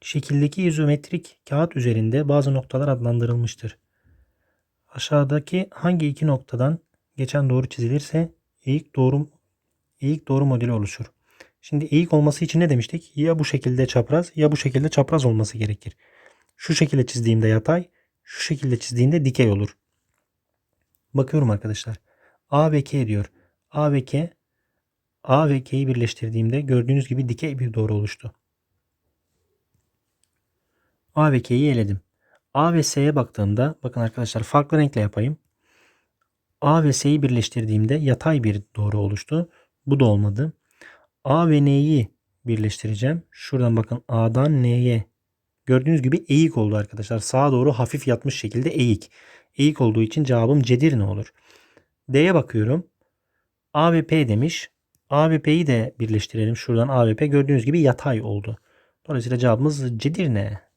şekildeki izometrik kağıt üzerinde bazı noktalar adlandırılmıştır. Aşağıdaki hangi iki noktadan geçen doğru çizilirse eğik doğru eğik doğru modeli oluşur. Şimdi eğik olması için ne demiştik? Ya bu şekilde çapraz ya bu şekilde çapraz olması gerekir. Şu şekilde çizdiğimde yatay, şu şekilde çizdiğimde dikey olur. Bakıyorum arkadaşlar. A ve K diyor. A ve K A ve K'yi birleştirdiğimde gördüğünüz gibi dikey bir doğru oluştu. A ve K'yi eledim. A ve S'ye baktığımda bakın arkadaşlar farklı renkle yapayım. A ve S'yi birleştirdiğimde yatay bir doğru oluştu. Bu da olmadı. A ve N'yi birleştireceğim. Şuradan bakın A'dan N'ye. Gördüğünüz gibi eğik oldu arkadaşlar. Sağa doğru hafif yatmış şekilde eğik. Eğik olduğu için cevabım Cedirne olur. D'ye bakıyorum. A ve P demiş. A ve P'yi de birleştirelim. Şuradan A ve P gördüğünüz gibi yatay oldu. Dolayısıyla cevabımız Cedirne.